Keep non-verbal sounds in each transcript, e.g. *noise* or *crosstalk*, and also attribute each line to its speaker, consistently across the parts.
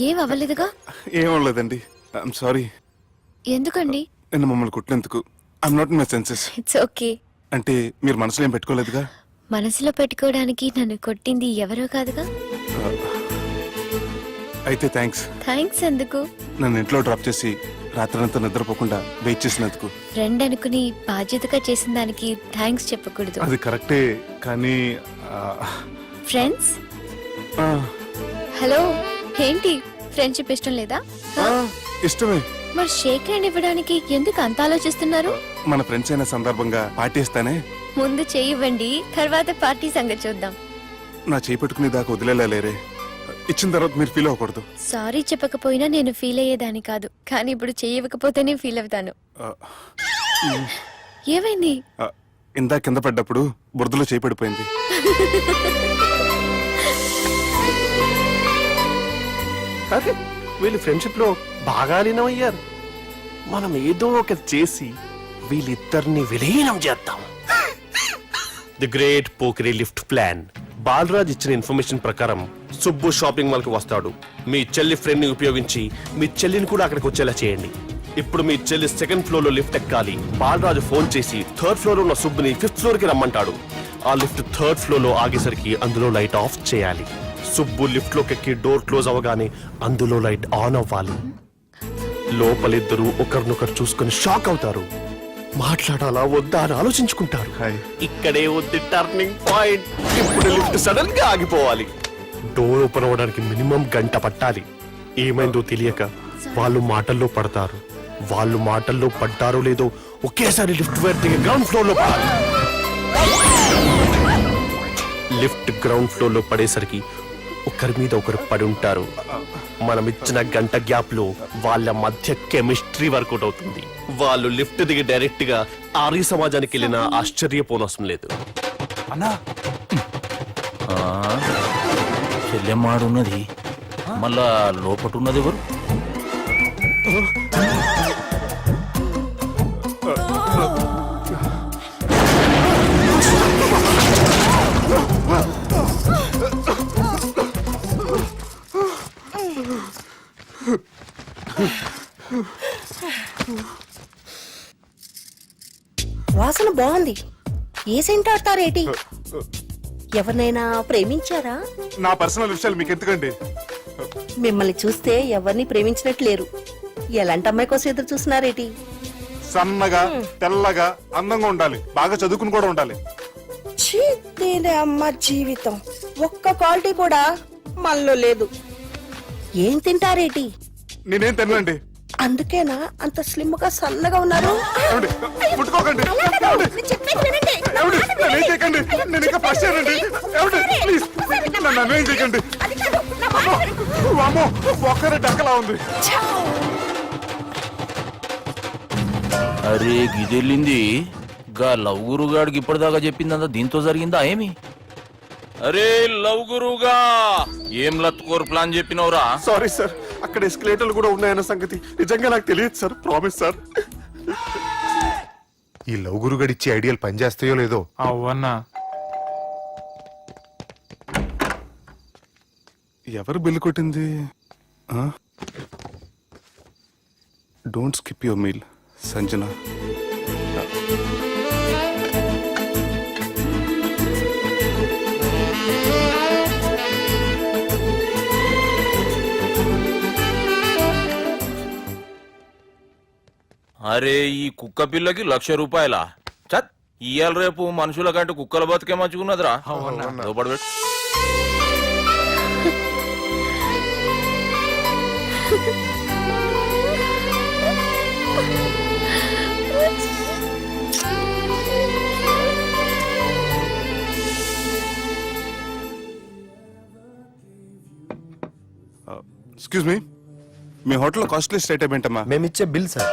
Speaker 1: ఏం అవ్వలేదుగా
Speaker 2: ఏం లేదండి ఐఎమ్ సారీ
Speaker 1: ఎందుకండి?
Speaker 2: నిన్న మమ్మల్ని కుట్టినందుకు. I'm not my senses
Speaker 1: it's okay
Speaker 2: అంటే మీరు మనసులో ఏం పెట్టుకోలేదుగా?
Speaker 1: మనసులో పెట్టుకోవడానికి నన్ను కొట్టింది ఎవరో కాదుగా?
Speaker 2: అయితే థ్యాంక్స్
Speaker 1: థ్యాంక్స్ ఎందుకు?
Speaker 2: నన్ను ఇంట్లో డ్రాప్ చేసి రాత్రంతా నిద్రపోకుండా వెయిట్ చేసినందుకు.
Speaker 1: ఫ్రెండ్ అనుకుని బాధ్యతగా చేసిన దానికి థ్యాంక్స్ చెప్పకూడదు.
Speaker 2: అది కరెక్టే కానీ
Speaker 1: ఫ్రెండ్స్
Speaker 2: ఆ,
Speaker 1: హలో ఏంటి? ఫ్రెండ్షిప్ ఇష్టం లేదా?
Speaker 2: ఆ, ఇష్టమే.
Speaker 1: మరి షేక్ హ్యాండ్ ఇవ్వడానికి ఎందుకు అంత ఆలోచిస్తున్నారు?
Speaker 2: మన ఫ్రెండ్స్ అయిన సందర్భంగా పార్టీ ఇస్తానే.
Speaker 1: ముందు చేయివ్వండి తర్వాత పార్టీ సంగతి చూద్దాం.
Speaker 2: నా చేయి పట్టుకునే దాకా వదిలేలా లేరే. ఇచ్చిన తర్వాత మీరు ఫీల్ అవ్వకూడదు.
Speaker 1: సారీ చెప్పకపోయినా నేను ఫీల్ అయ్యేదాన్ని కాదు. కానీ ఇప్పుడు చేయకపోతేనే ఫీల్ అవుతాను.
Speaker 2: ఆ,
Speaker 1: ఏమైంది?
Speaker 2: ఆ, ఇందా కింద పడ్డప్పుడు బురదలో చేయి పడిపోయింది. *laughs*
Speaker 3: అదే వీళ్ళు ఫ్రెండ్షిప్లో బాగా లీనం అయ్యారు మనం ఏదో ఒకటి చేసి వీళ్ళిద్దరిని విలీనం చేద్దాం. The great pokery lift plan Balraj ఇచ్చిన ఇన్ఫర్మేషన్ ప్రకారం సుబ్బు షాపింగ్ మాల్కి వస్తాడు. మీ చెల్లి ఫ్రెండ్ని ఉపయోగించి మీ చెల్లిని కూడా అక్కడికి వచ్చేలా చేయండి. ఇప్పుడు మీ చెల్లి సెకండ్ ఫ్లోర్లో లిఫ్ట్ ఎక్కాలి. బాలరాజు ఫోన్ చేసి థర్డ్ ఫ్లోర్ ఉన్న సుబ్బుని ఫిఫ్త్ ఫ్లోర్కి రమ్మంటాడు. ఆ లిఫ్ట్ థర్డ్ ఫ్లోర్లో ఆగేసరికి అందులో లైట్ ఆఫ్ చేయాలి. సుబ్బు లిఫ్ట్లోకి ఎక్కి డోర్ క్లోజ్ అవ్వగానే అందులో లైట్ ఆన్ అవ్వాలి. లోపలిద్దరూ ఒకరినొకరు చూసుకుని షాక్ అవుతారు. మాట్లాడాలా వద్దా అని ఆలోచించుకుంటారు. ఇక్కడే ఉంది టర్నింగ్ పాయింట్. ఇప్పుడు లిఫ్ట్ సడన్గా ఆగిపోవాలి. డోర్ ఓపెన్ అవ్వడానికి మినిమం గంట పట్టాలి. ఏమైందో తెలియక వాళ్ళు మాటల్లో పడతారు. వాళ్ళు మాటల్లో పడ్డారో లేదో ఒకేసారి లిఫ్ట్ వైర్ దిగి గ్రౌండ్ ఫ్లోర్లో పడాలి. లిఫ్ట్ గ్రౌండ్ ఫ్లోర్లో పడేసరికి ఒకరి మీద ఒకరు పడి ఉంటారు. మనం ఇచ్చిన గంట గ్యాప్లో వాళ్ళ మధ్య కెమిస్ట్రీ వర్కౌట్ అవుతుంది. వాళ్ళు లిఫ్ట్ దిగి డైరెక్ట్గా ఆర్య సమాజానికి వెళ్ళిన ఆశ్చర్యపోనవసరం లేదు.
Speaker 4: అన్నా! చెల్లెమ్మాడున్నది. మళ్ళా లోపటున్నది ఎవరు?
Speaker 5: ఏ సెంట్ ఆడతారేటి ఎవరినైనా ప్రేమించారా?
Speaker 2: నా పర్సనల్ విషయాలు మీకు ఎందుకండి?
Speaker 5: మిమ్మల్ని చూస్తే ఎవరిని ప్రేమించినట్టు లేరు. ఎలాంటి అమ్మాయి కోసం ఎదురు చూస్తున్నారేటి
Speaker 2: సన్నగా తెల్లగా అందంగా ఉండాలి. బాగా చదువుకుని కూడా ఉండాలి.
Speaker 5: ఛీ, దీని అమ్మ జీవితం. ఒక్క క్వాలిటీ కూడా మనలో లేదు. ఏం తింటారేటి
Speaker 2: నేనేం తినండి
Speaker 5: అందుకేనా అంత స్లిమ్గా సన్నగా ఉన్నారు?
Speaker 2: ఏమండి? ముట్టుకోకండి. ఏమండి? ఏమండి? నన్ను ఏం చేయకండి. నేను ఇంకా ఫస్ట్ ఇయర్ అండి. ఏమండి? ప్లీజ్ నన్ను నన్ను ఏం చేయకండి. వామ్మో, ఒక్కరే డక్కలా ఉంది.
Speaker 4: అరే గిదెళ్ళింది. గా లవ్ గురుగాడికి ఇప్పటిదాకా చెప్పిందంతా దీంతో జరిగిందా ఏమి? అరే లవ్ గురుగా ఏం లత్కోర్ ప్లాన్ చెప్పినవురా?
Speaker 3: Sorry sir. అక్కడ ఎస్కలేటర్లు కూడా ఉన్నాయన్న సంగతి నిజంగా నాకు తెలియదు సార్. Promise sir.
Speaker 6: ఈ లవ్ గురుగడిచ్చే ఐడియాలు పనిచేస్తాయో లేదో?
Speaker 7: అవ్వన్నా
Speaker 2: ఎవరు బిల్లు కొట్టింది? Don't skip your meal Sanjana.
Speaker 4: అరే ఈ కుక్క పిల్లకి లక్ష రూపాయల? చత్ ఇయాల రేపు మనుషుల కంటే కుక్కల బతుకే మంచుకున్నదిరా లోపడు
Speaker 2: excuse me me hotel costly state ఏంటమ్మా?
Speaker 8: మేమిచ్చే బిల్ సార్.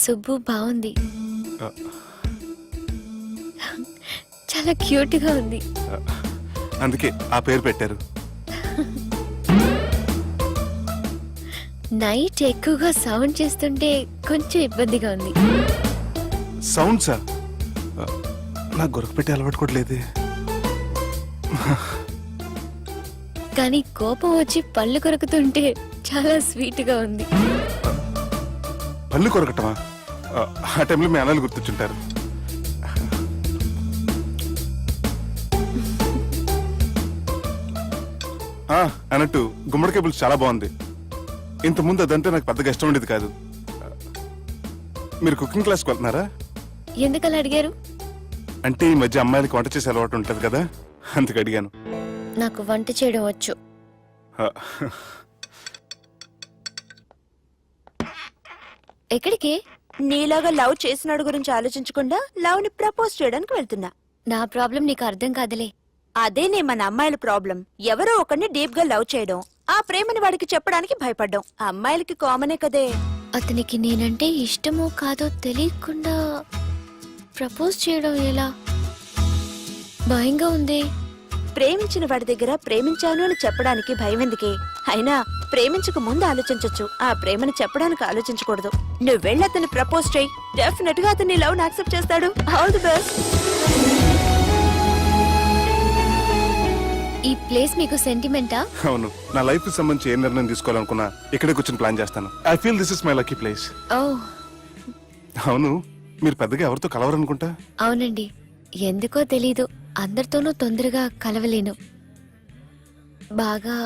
Speaker 1: సుబ్బు బాగుంది. చాలా క్యూట్గా ఉంది
Speaker 2: అందుకే ఆ పేరు పెట్టారు.
Speaker 1: నైట్ ఎక్కువగా సౌండ్ చేస్తుంటే కొంచెం ఇబ్బందిగా ఉంది.
Speaker 2: సౌండ్సా? నాకు గొరక పెట్టి అలవాటు కూడా లేదే.
Speaker 1: కానీ కోపం వచ్చి పళ్ళు కొరుకుతుంటే చాలా స్వీట్గా ఉంది.
Speaker 2: పళ్ళు కొరకటమా? ఆ, ఆ టైంలో మీ అన్నలు గుర్తొచ్చుంటారు. ఆ, అన్నట్టు గుమ్మడికాయ పులుసు చాలా బాగుంది. ఇంతకుముందు అదంటే నాకు పెద్దగా ఇష్టం ఉండేది కాదు. మీరు కుకింగ్ క్లాస్కి వెళ్తున్నారా?
Speaker 1: ఎందుకలా అడిగారు?
Speaker 2: అంటే ఈ మధ్య అమ్మాయిలకి వంట చేసే అలవాటు ఉంటుంది కదా అందుకు అడిగాను.
Speaker 1: నాకు వంట చేయడం వచ్చు ఎక్కడికి?
Speaker 9: నీలాగా లవ్ చేసినాడు గురించి ఆలోచించకుండా లవ్ని ప్రపోజ్ చేయడానికి వెళ్తున్నా.
Speaker 1: నా ప్రాబ్లం నీకు అర్థం కాదులే.
Speaker 9: అదేనే మన అమ్మాయిల ప్రాబ్లం. ఎవరో ఒకరిని డీప్గా లవ్ చేయడం. ఆ ప్రేమని వాడికి చెప్పడానికి భయపడ్డం. అమ్మాయిలకి కామనే కదే.
Speaker 1: అతనికి నేనంటే ఇష్టమో కాదో తెలియకుండా ప్రపోజ్ చేయడం ఎలా? భయంగా ఉంది.
Speaker 9: ప్రేమించిన వాడి దగ్గర ప్రేమించాను అని చెప్పడానికి భయం ఎందుకే? అయినా ప్రేమించక ముందు ఆలోచించొచ్చు. ఆ ప్రేమని చెప్పడానికి ఆలోచించకూడదు. నువ్వు వెళ్ళి అతన్ని ప్రపోజ్ చేయి. డెఫినెట్గా అతన్ని లవ్ యాక్సెప్ట్ చేస్తాడు. ఆల్ ది బెస్ట్
Speaker 1: ఈ ప్లేస్ మీకు సెంటిమెంటా
Speaker 2: అవును. నా లైఫ్కి సంబంధించి ఏ నిర్ణయం తీసుకోవాలనుకున్నా ఇక్కడే కూర్చొని ప్లాన్ చేస్తాను. I feel this is my lucky place
Speaker 1: ఓ
Speaker 2: అవును. మీరు పెద్దగా ఎవరితో కలవరనుకుంటా?
Speaker 1: అవునండి. ఎందుకో తెలీదు. అందరితోనూ తొందరగా కలవలేను. బాగా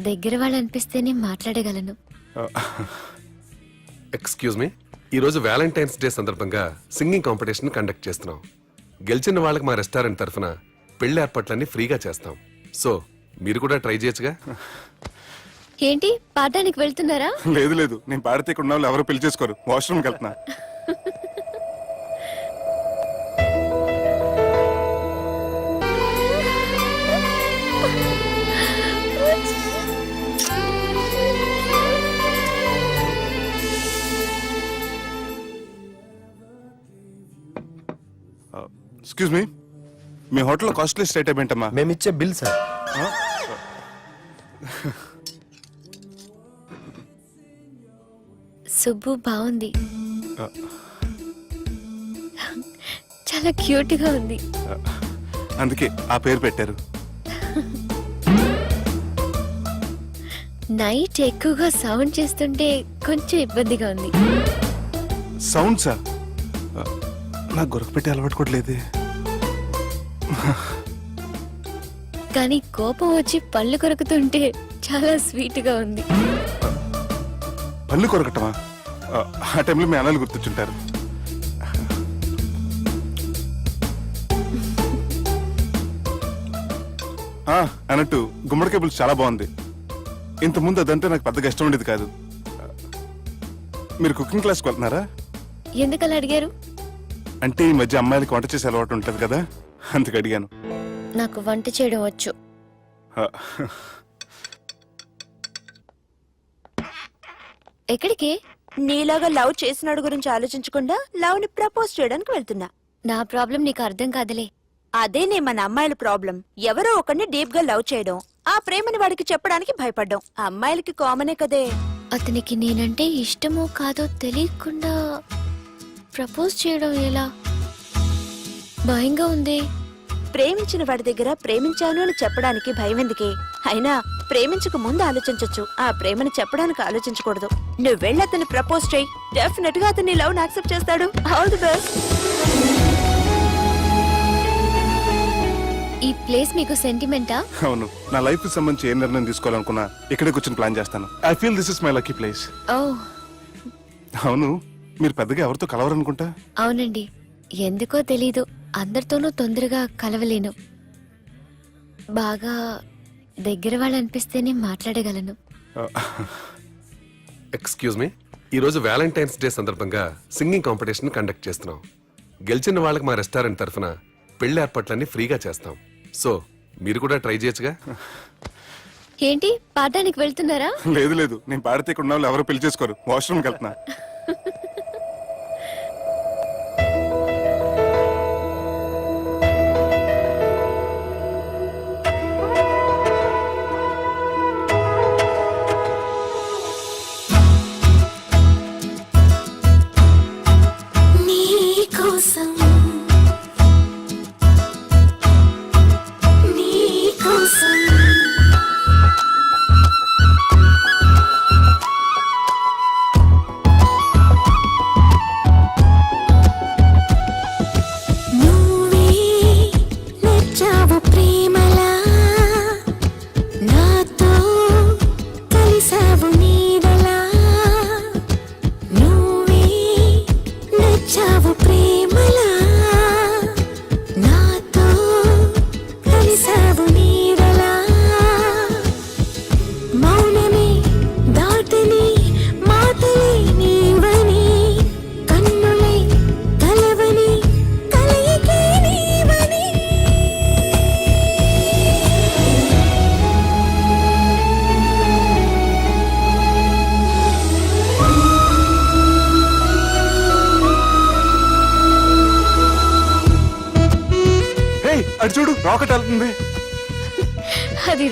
Speaker 1: దగ్గర వాళ్ళు అనిపిస్తేనే మాట్లాడగలను
Speaker 10: ఎక్స్క్యూజ్ మీ ఈ రోజు వ్యాలంటైన్స్ డే సందర్భంగా సింగింగ్ కాంపిటీషన్ కండక్ట్ చేస్తున్నాం. గెలిచిన వాళ్ళకి మా రెస్టారెంట్ తరఫున పెళ్ళి ఏర్పాట్లన్నీ ఫ్రీగా చేస్తాం. సో మీరు కూడా ట్రై చేయొచ్చుగా?
Speaker 1: ఏంటి పాడడానికి వెళ్తున్నారా?
Speaker 2: లేదు లేదు నేను పాడితే ఇక్కడ ఉన్న వాళ్ళు ఎవరు పెళ్ళి చేసుకోరు. వాష్రూమ్కి వెళ్తున్నా. *laughs* ఎక్స్క్యూజ్ మీ మీ హోటల్లో కాస్ట్లీ స్టేట్ ఏంటమ్మా?
Speaker 8: మేమిచ్చే బిల్ సార్.
Speaker 1: సుబ్బు బాగుంది. చాలా క్యూట్గా ఉంది
Speaker 2: అందుకే ఆ పేరు పెట్టారు.
Speaker 1: నైట్ ఎక్కువగా సౌండ్ చేస్తుంటే కొంచెం ఇబ్బందిగా ఉంది.
Speaker 2: సౌండ్సా? ఆ, నాకు గొరక పెట్టి అలవాటు కూడా లేదే.
Speaker 1: కానీ కోపం వచ్చి పళ్ళు కొరుకుతుంటే చాలా స్వీట్గా ఉంది.
Speaker 2: పళ్ళు కొరకటమా? ఆ, ఆ టైంలో మీ అన్నలు గుర్తొచ్చుంటారు. ఆ, అన్నట్టు గుమ్మడికాయ పులుసు చాలా బాగుంది. ఇంతకుముందు అదంటే నాకు పెద్దగా ఇష్టం ఉండేది కాదు. మీరు కుకింగ్ క్లాస్కి వెళ్తున్నారా?
Speaker 1: ఎందుకలా అడిగారు?
Speaker 2: అంటే ఈ మధ్య అమ్మాయిలకి వంట చేసే అలవాటు ఉంటుంది కదా? అందుకు అడిగాను.
Speaker 1: నాకు వంట చేయడం వచ్చు. ఎక్కడికి?
Speaker 9: నీలాగా లవ్ చేసినాడు గురించి ఆలోచించకుండా లవ్ని ప్రపోజ్ చేయడానికి వెళ్తున్నా.
Speaker 1: నా ప్రాబ్లం నీకు అర్థం కాదులే.
Speaker 9: అదేనే మన అమ్మాయిల ప్రాబ్లం. ఎవరో ఒకరిని డీప్గా లవ్ చేయడం. ఆ ప్రేమని వాడికి చెప్పడానికి భయపడ్డం. అమ్మాయిలకి కామనే కదే.
Speaker 1: అతనికి నేనంటే ఇష్టమో కాదో తెలియకుండా ప్రపోజ్ చేయడం ఎలా? భయంగా ఉంది.
Speaker 9: ప్రేమించిన వాడి దగ్గర ప్రేమించాను అని చెప్పడానికి భయం ఎందుకే? అయినా ప్రేమించక ముందు ఆలోచించొచ్చు. ఆ ప్రేమని చెప్పడానికి ఆలోచించకూడదు. నువ్వు వెళ్ళి అతన్ని ప్రపోజ్ చేయి. డెఫినెట్గా అతన్ని లవ్ యాక్సెప్ట్ చేస్తాడు. ఆల్ ది బెస్ట్
Speaker 1: ఈ ప్లేస్ మీకు సెంటిమెంటా?
Speaker 2: అవును. నా లైఫ్కి సంబంధించి ఏ నిర్ణయం తీసుకోవాలనుకున్నా ఇక్కడే కూర్చొని ప్లాన్ చేస్తాను. I feel this is my lucky place
Speaker 1: ఓ.
Speaker 2: అవును. మీరు పెద్దగా ఎవరితో కలవరనుకుంటా?
Speaker 1: అవునండి. ఎందుకో తెలీదు. అందరితోనూ తొందరగా కలవలేను. బాగా దగ్గర వాళ్ళు అనిపిస్తేనే మాట్లాడగలను
Speaker 10: ఎక్స్క్యూజ్ మీ. ఈ రోజు వ్యాలంటైన్స్ డే సందర్భంగా సింగింగ్ కాంపిటీషన్ కండక్ట్ చేస్తున్నాం. గెలిచిన వాళ్ళకి మా రెస్టారెంట్ తరఫున
Speaker 11: పెళ్ళి ఏర్పాట్లన్నీ ఫ్రీగా చేస్తాం. సో మీరు కూడా ట్రై చేయొచ్చుగా?
Speaker 12: ఏంటి? పాడడానికి వెళ్తున్నారా?
Speaker 13: లేదు లేదు. నేను పాడితే ఇక్కడ ఉన్న వాళ్ళు ఎవరు పెళ్ళి చేసుకోరు. వాష్రూమ్కి వెళ్తున్నా. *laughs*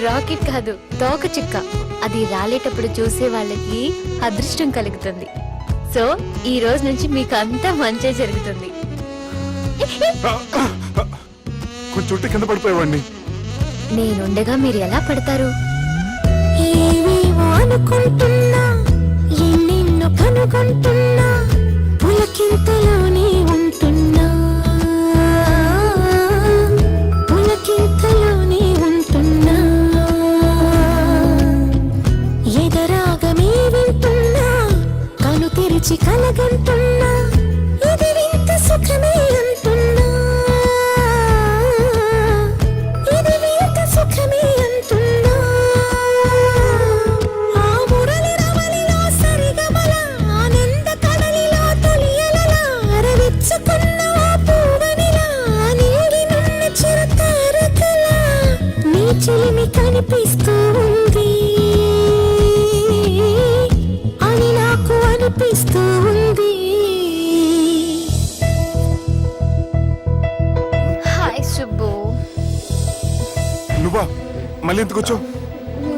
Speaker 13: రాకెట్
Speaker 12: కాదు తోక చుక్క. అది రాలేటప్పుడు చూసే వాళ్ళకి అదృష్టం కలుగుతుంది. సో ఈ రోజు నుంచి మీకు అంతా మంచి జరుగుతుంది.
Speaker 13: కొంచెం చుట్టూ కింద పడిపోయేవాడిని.
Speaker 12: నేనుండగా మీరు ఎలా పడతారు? అనుకుంటున్నా ఎన్నెన్నో కనుగొంటున్నా పులకింతలోనే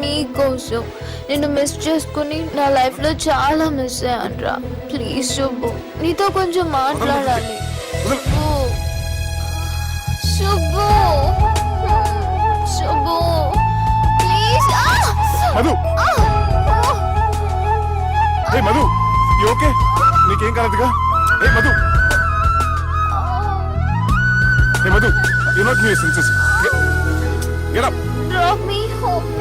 Speaker 12: నీకోసం నిన్ను మిస్ చేసుకుని నా లైఫ్లో చాలా మిస్ అయ్యానురా. ప్లీజ్ సుబ్బు నీతో కొంచెం మాట్లాడాలి. సుబ్బు. సుబ్బు. ప్లీజ్
Speaker 13: మధు. ఓకే నీకేం కాలేదుగా hey Madhu. Hey Madhu you not me senses
Speaker 12: drop me home నా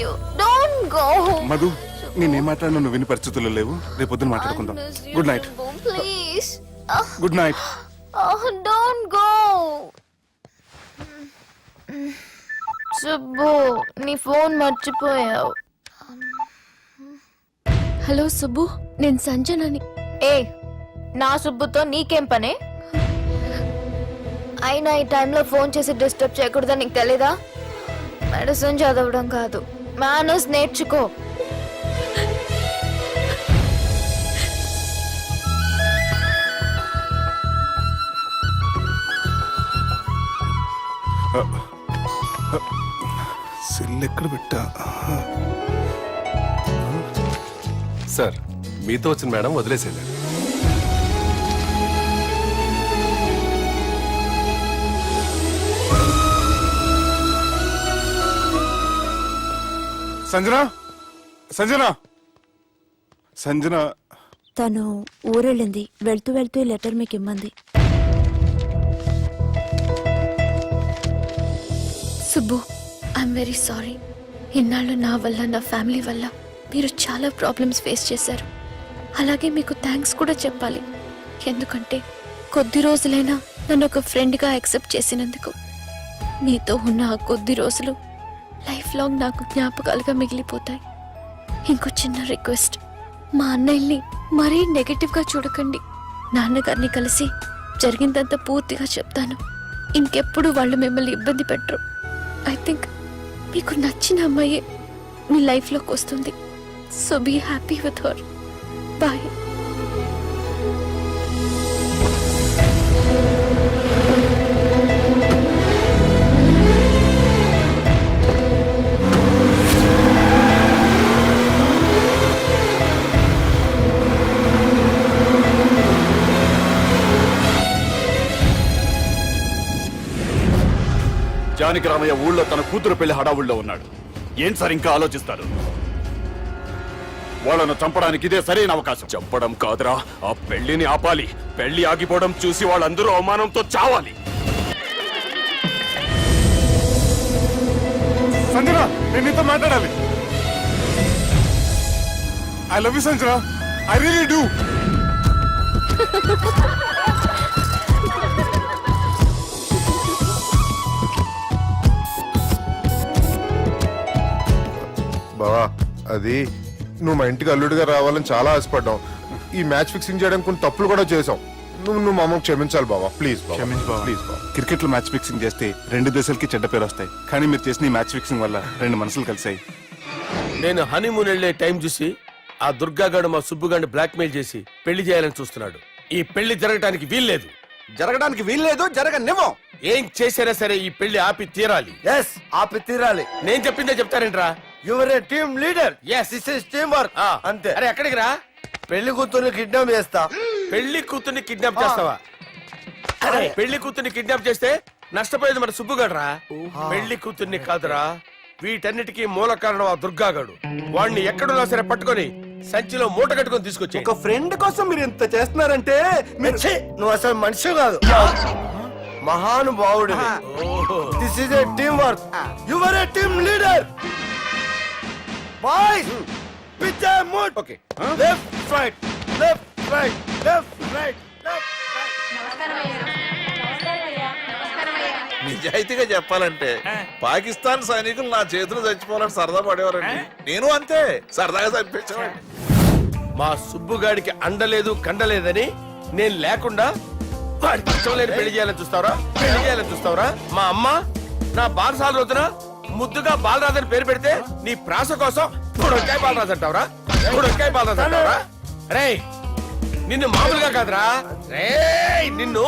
Speaker 12: you. Don't go.
Speaker 13: మధు నేనేం మాట్లాడినా నువ్వు విని పరిస్థితుల్లో లేవు? రేపు పొద్దున మాట్లాడుకుందాం. Good night.
Speaker 12: Oh,
Speaker 13: good night
Speaker 12: oh, don't go. Subbu నీ ఫోన్ మర్చిపోయావు. హలో సుబ్బు నేను సంజనని. ఏ నా సుబ్బుతో నీకేం పనే? అయినా ఈ టైంలో ఫోన్ చేసి డిస్టర్బ్ చేయకూడదని నీకు తెలీదా? మెడిసిన్ చదవడం కాదు. మేనర్స్ నేర్చుకో.
Speaker 13: సెల్ ఎక్కడ పెట్టా?
Speaker 11: సార్ మీతో వచ్చిన మేడం వదిలేసేయండి.
Speaker 2: సంజన? సంజన? సంజన?
Speaker 9: తను ఊరెళ్ళింది. వెళ్తూ వెళ్తూ ఈ లెటర్ మీకు ఇమ్మంది
Speaker 1: సుబ్బు ఐఎమ్ వెరీ సారీ ఇన్నాళ్ళు నా వల్ల నా ఫ్యామిలీ వల్ల మీరు చాలా ప్రాబ్లమ్స్ ఫేస్ చేశారు. అలాగే మీకు థ్యాంక్స్ కూడా చెప్పాలి. ఎందుకంటే కొద్ది రోజులైనా నన్ను ఒక ఫ్రెండ్గా యాక్సెప్ట్ చేసినందుకు మీతో ఉన్న ఆ కొద్ది రోజులు లైఫ్ లాంగ్ నాకు జ్ఞాపకాలుగా మిగిలిపోతాయి ఇంకో చిన్న రిక్వెస్ట్ మా అన్నయ్యని మరీ నెగటివ్గా చూడకండి నాన్నగారిని కలిసి జరిగిందంతా పూర్తిగా చెప్తాను ఇంకెప్పుడు వాళ్ళు మిమ్మల్ని ఇబ్బంది పెట్టరు ఐ థింక్ మీకు నచ్చిన అమ్మాయి మీ లైఫ్లోకి వస్తుంది so be happy with her boy
Speaker 2: Janaki Ramayya ఊళ్ళో తన కూతురు పెళ్ళి హడావుల్లో ఉన్నాడు. ఏం సార్ ఇంకా ఆలోచిస్తారు? వాళ్ళను చంపడానికి ఇదే సరైన అవకాశం. చంపడం కాదురా ఆ పెళ్ళిని ఆపాలి. పెళ్ళి ఆగిపోవడం చూసి వాళ్ళందరూ అవమానంతో చావాలి. సంజన నేను నీతో మాట్లాడాలి. I love you Sanjana. I really do
Speaker 3: అది నువ్వు మా ఇంటికి అల్లుడిగా రావాలని చాలా ఆశపడ్డావు. ఈ మ్యాచ్ ఫిక్సింగ్ చేయడానికి కొన్ని తప్పులు కూడా చేసావు నువ్వు నువ్వు మా అమ్మకు క్షమించాలి బావా. ప్లీజ్
Speaker 2: క్షమించు బావ.
Speaker 3: ప్లీజ్ బావా.
Speaker 2: క్రికెట్లో మ్యాచ్ ఫిక్సింగ్ చేస్తే రెండు దేశాలకి చెడ్డ పేరు వస్తాయి. కానీ మీరు చేసిన ఈ మ్యాచ్ ఫిక్సింగ్ వల్ల రెండు మనసులు కలిసాయి
Speaker 10: నేను హనీమూన్ వెళ్ళే టైం చూసి ఆ దుర్గాగాడు మా సుబ్బుగాడిని బ్లాక్మెయిల్ చేసి పెళ్ళి చేయాలని చూస్తున్నాడు. ఈ పెళ్ళి జరగటానికి వీల్లేదు.
Speaker 14: జరగడానికి వీల్లేదు జరగనివ్వం.
Speaker 10: ఏం చేసినా సరే ఈ పెళ్ళి ఆపి తీరాలి.
Speaker 14: ఎస్ ఆపి తీరాలి.
Speaker 10: నేను చెప్పిందే చెప్తారేంట్రా?
Speaker 14: Your a team leader
Speaker 10: Yes.
Speaker 14: This is team work
Speaker 10: ఆ,
Speaker 14: అంతే.
Speaker 10: అరే ఎక్కడికి రా?
Speaker 14: పెళ్ళి కూతుర్ని కిడ్నాప్ చేస్తా.
Speaker 10: పెళ్ళి కూతుర్ని కిడ్నాప్ చేస్తావా? అరే పెళ్ళి కూతుర్ని కిడ్నాప్ చేస్తే నష్టపోయేది మన సుబ్బుగాడురా పెళ్ళి కూతుర్ని కాదురా. వీటన్నిటికీ మూల కారణం ఆ దుర్గాగాడు వాడిని ఎక్కడున్నా సరే పట్టుకొని సంచిలో మూట కట్టుకొని తీసుకొచ్చి
Speaker 14: ఒక ఫ్రెండ్ కోసం మీరు ఇంత చేస్తున్నారంటే మీరు- ఛీ, నువ్వు అసలు మనిషి కాదు. మహానుభావుడు this is a team work your a team leader boys pitch mood
Speaker 2: okay
Speaker 14: left right left right left right left
Speaker 4: నిజాయితీగా చెప్పాలంటే పాకిస్తాన్ సైనికులు నా చేతులు చచ్చిపోవాలని సరదా పడేవారండి. నేను అంతే సరదాగా చనిపించేవాడిని
Speaker 10: మా సుబ్బుగాడికి అండలేదు కండలేదని నేను లేకుండా వాడికి ఇష్టం లేని పెళ్ళి చేయాలని చూస్తావరా? పెళ్ళి చేయాలని చూస్తావరా? మా అమ్మ నా బాలసాల రోజున ముద్దుగా బాలరాజు పేరు పెడితే నీ ప్రాస కోసం పుడొక్కాయ బాలరాజు అంటావరా? పుడొక్కాయ బాలరాజు అంటావరా? రే నిన్ను మామూలుగా కాదురా. రే నిన్ను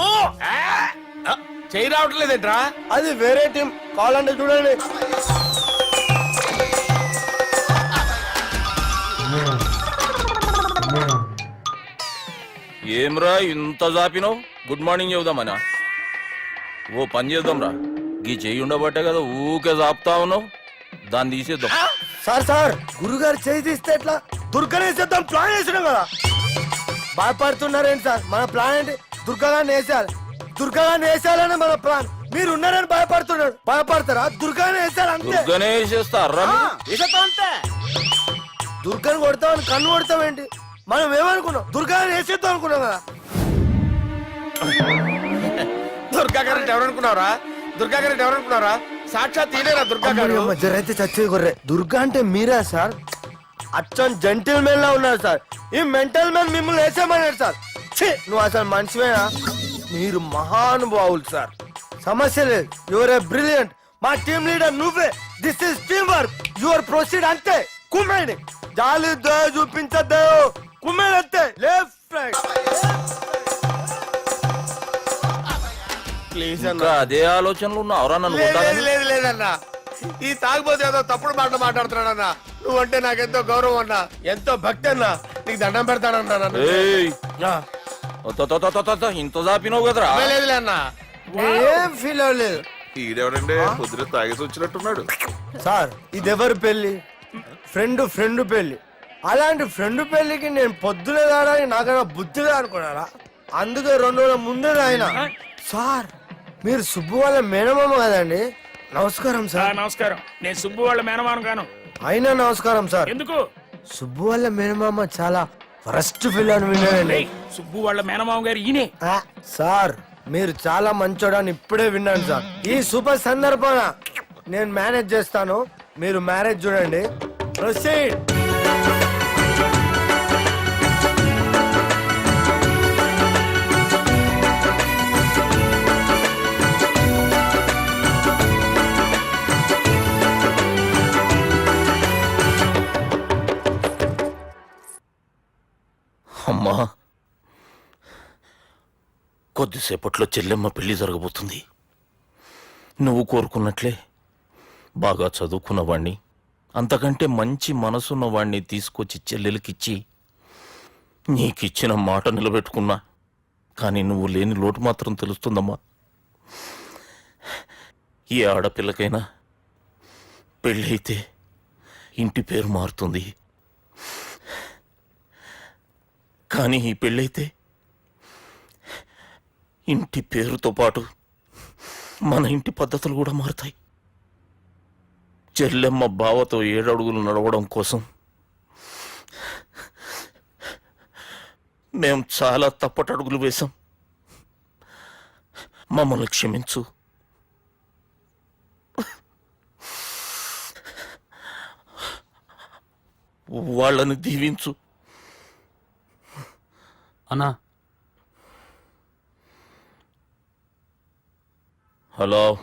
Speaker 10: చేయి రావట్లేదేంట్రా?
Speaker 14: అది వేరే టీం. కావాలంటే చూడండి.
Speaker 4: ఏమ్రా ఇంత జాపినావు? Good morning చెబుదామనా? ఓ పని చేద్దాం గీ చెయ్యి ఉండబట్టే కదా ఊకే జాపుతా ఉన్నావు. దాన్ని తీసేద్దాం.
Speaker 14: సార్ సార్ గురుగారు చేయి తీస్తే ఎట్లా? దుర్గనేసేద్దాం ప్లాన్ వేసినాం కదా. భయపడుతున్నారేంటి సార్? మన ప్లాన్ ఏంటి? దుర్గాగాన్ని వేసేయాలి. దుర్గాగాన్ని వేసేయాలని మన ప్లాన్. మీరు ఉన్నారని భయపడుతున్నాడు భయపడతారా? దుర్గాని వేసేయాలి అంతే.
Speaker 4: దుర్గనే వేసేస్తారా
Speaker 14: ఆ, వేసేద్దాం అంతే. దుర్గాని కొడతామని కన్ను కొడతామేంటి మనం ఏమనుకున్నాం? దుర్గాని వేసేద్దాం అనుకున్నాం కదా.
Speaker 10: దుర్గా గారు ఎవరనుకున్నారా దుర్గా గారు ఎవరనుకున్నారా సాక్షాత్ ఈయనేరా దుర్గా గారు?
Speaker 14: జరైతే చచ్చే గొర్రె. దుర్గా అంటే మీరా సార్? అచ్చం జెంటిల్ మెన్ లా ఉన్నారు సార్. ఈ మెంటల్ మ్యాన్ మిమ్మల్ని వేసేమన్నాడు సార్. ఛీ నువ్వు అసలు మనిషివేనా? మీరు మహానుభావులు సార్. సమస్య లేదు. Your a brilliant. మా టీమ్ లీడర్ నువ్వే. This is team work. Your proceed అంతే. కుమ్మేడి జాలి దయ చూపించద్దు. కుమ్మేడి అంతే. లెఫ్ట్ రైట్
Speaker 10: ప్లీజ్
Speaker 4: ఇంకా అదే ఆలోచనలు ఉన్నావురా నన్ను
Speaker 10: లేదు
Speaker 4: కొట్టాలని?
Speaker 10: లేదు లేదన్నా ఈ తాగుబోతు ఏదో తప్పుడు మాట మాట్లాడుతున్నాడన్నా నువ్వంటే నాకెంతో గౌరవం అన్నా. ఎంతో భక్తి అన్నా. నీకు దండం పెడతానన్నా నన్ను.
Speaker 4: ఏయ్.
Speaker 10: ఆ,
Speaker 4: ఒత్త, ఒత్త, ఒత్త, ఒత్త, ఒత్త, ఇంత జాపినావు కదరా?
Speaker 10: అబ్బే లేదులే అన్నా.
Speaker 14: ఏం ఫీల్ అవ్వలేదు.
Speaker 4: ఈడెవడండి పొద్దున తాగేసి వచ్చినట్టున్నాడు.
Speaker 14: సార్ ఇది ఎవరి పెళ్ళి ఫ్రెండ్ ఫ్రెండ్ పెళ్ళి అలాంటి ఫ్రెండ్ పెళ్ళికి నేను పొద్దునే రావడానికి నాకైనా బుద్ధిగా అనుకున్నారా అందుకే రెండు రోజుల ముందే ఆయన సార్ మీరు సుబ్బు వాళ్ళ మేనమామ కదండి? నమస్కారం సార్.
Speaker 15: నమస్కారం. నేను సుబ్బు వాళ్ళ మేనమాను గాను
Speaker 14: అయినా నమస్కారం సార్.
Speaker 15: ఎందుకు?
Speaker 14: సుబ్బు వాళ్ళ మేనమామ చాలా ఫస్ట్ ఫిల్ అని విన్నానండి
Speaker 15: సుబ్బు వాళ్ళ మేనమామ గారు ఈయనే.
Speaker 14: సార్ మీరు చాలా మంచోడని ఇప్పుడే విన్నాను సార్. ఈ శుభ సందర్భాన నేను మేనేజ్ చేస్తాను. మీరు మ్యారేజ్ చూడండి. ప్రొసీడ్.
Speaker 4: అమ్మా. కొద్దిసేపట్లో చెల్లెమ్మ పెళ్ళి జరగబోతుంది. నువ్వు కోరుకున్నట్లే బాగా చదువుకున్నవాణ్ణి అంతకంటే మంచి మనసున్నవాణ్ణి తీసుకొచ్చి చెల్లెలకిచ్చి నీకిచ్చిన మాట నిలబెట్టుకున్నా. కానీ నువ్వు లేని లోటు మాత్రం తెలుస్తుందమ్మా. ఏ ఆడపిల్లకైనా పెళ్ళైతే ఇంటి పేరు మారుతుంది. కానీ ఈ పెళ్ళైతే ఇంటి పేరుతో పాటు మన ఇంటి పద్ధతులు కూడా మారుతాయి. చెల్లెమ్మ బావతో ఏడడుగులు నడవడం కోసం మేం చాలా తప్పటడుగులు వేశాం. మమ్మల్ని క్షమించు. వాళ్ళని దీవించు.
Speaker 15: అన్నా.
Speaker 4: హలో.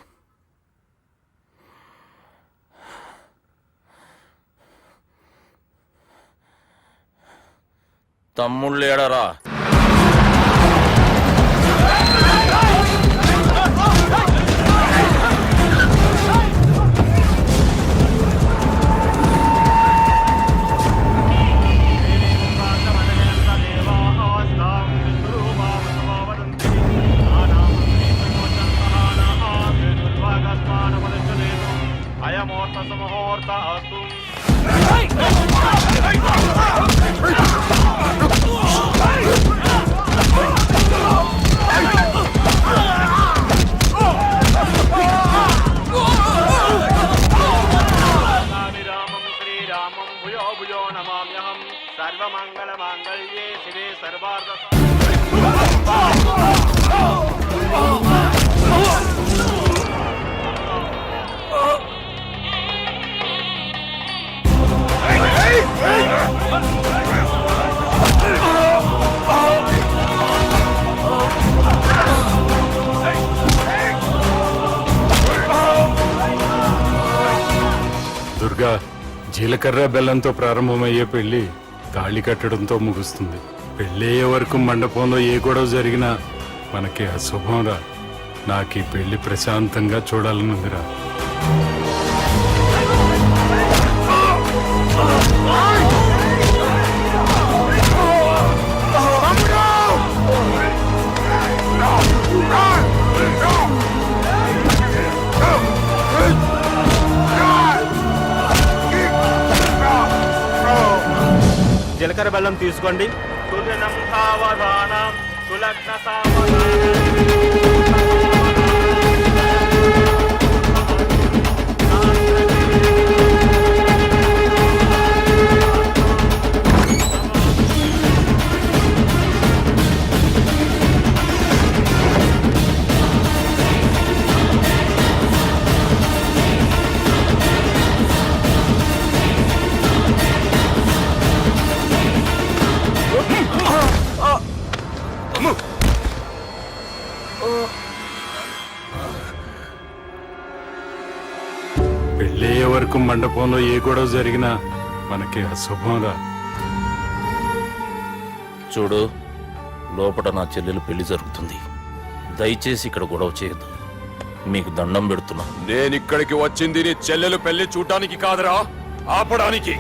Speaker 4: తమ్ముళ్ళు
Speaker 15: ఏడరా? జీలకర్ర బెల్లంతో ప్రారంభమయ్యే పెళ్ళి తాళి కట్టడంతో ముగుస్తుంది. పెళ్ళయ్యే వరకు మండపంలో ఏ గొడవ జరిగినా మనకి అశుభం రా. నాకు ఈ పెళ్ళి ప్రశాంతంగా చూడాలనుందిరా.
Speaker 14: జీలకర్ర బెల్లం తీసుకోండి.
Speaker 15: గొడవ జరిగినా మనకి అశుభం రా
Speaker 4: చూడు లోపల నా చెల్లెలు పెళ్ళి జరుగుతుంది. దయచేసి ఇక్కడ గొడవ చేయొద్దు. మీకు దండం పెడుతున్నా.
Speaker 8: నేను ఇక్కడికి వచ్చింది నీ చెల్లెలు పెళ్ళి చూడటానికి కాదురా ఆపడానికి.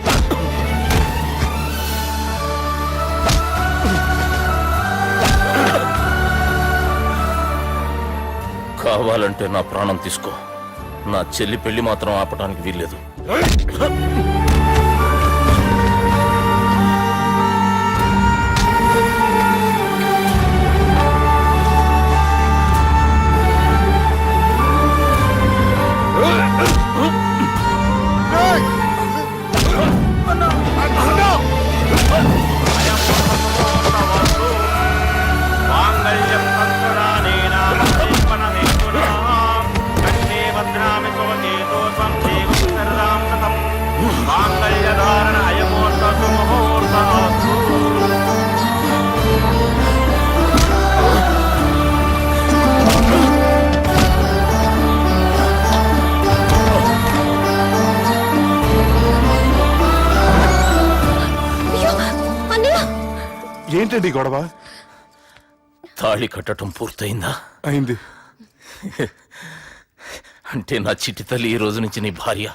Speaker 4: కావాలంటే నా ప్రాణం తీసుకో. నా చెల్లి పెళ్ళి మాత్రం ఆపడానికి వీల్లేదు.
Speaker 2: Huh? ఏంటండి గొడవ?
Speaker 4: తాళి కట్టడం పూర్తయిందా?
Speaker 2: అయింది.
Speaker 4: అంటే నా చిట్టి తల్లి ఈ రోజు నుంచి నీ భార్య.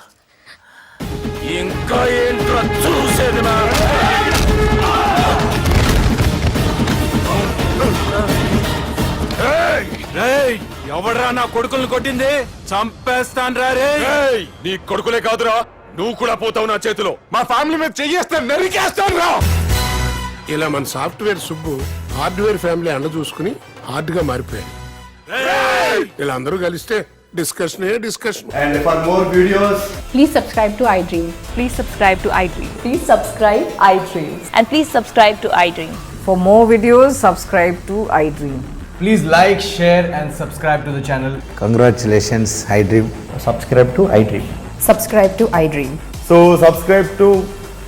Speaker 4: ఇంకా ఏంట్రా చూసేది నా?
Speaker 16: ఎవడరా నా కొడుకుల్ని కొట్టింది? చంపేస్తాను రా రే!
Speaker 8: ఏయ్, నీ కొడుకులే కాదురా. నువ్వు కూడా పోతావు నా చేతిలో.
Speaker 2: మా ఫ్యామిలీ మీద చెయ్యేస్తాను నరికేస్తాను రా.
Speaker 16: ఇలా మన సాఫ్ట్వేర్ సుబ్బు హార్డ్వేర్ ఫ్యామిలీ అండ చూసుకుని హార్డ్గా మారిపోయాడు ఇలా అందరూ కలిస్తే discussion discussion
Speaker 17: and for more videos
Speaker 18: Please subscribe to iDream. Please subscribe to iDream. Please subscribe iDream. And please subscribe to iDream.
Speaker 19: For more videos, subscribe to iDream.
Speaker 17: Please like share and subscribe to the channel
Speaker 20: congratulations iDream
Speaker 17: subscribe to iDream
Speaker 19: Subscribe to iDream.
Speaker 17: So subscribe to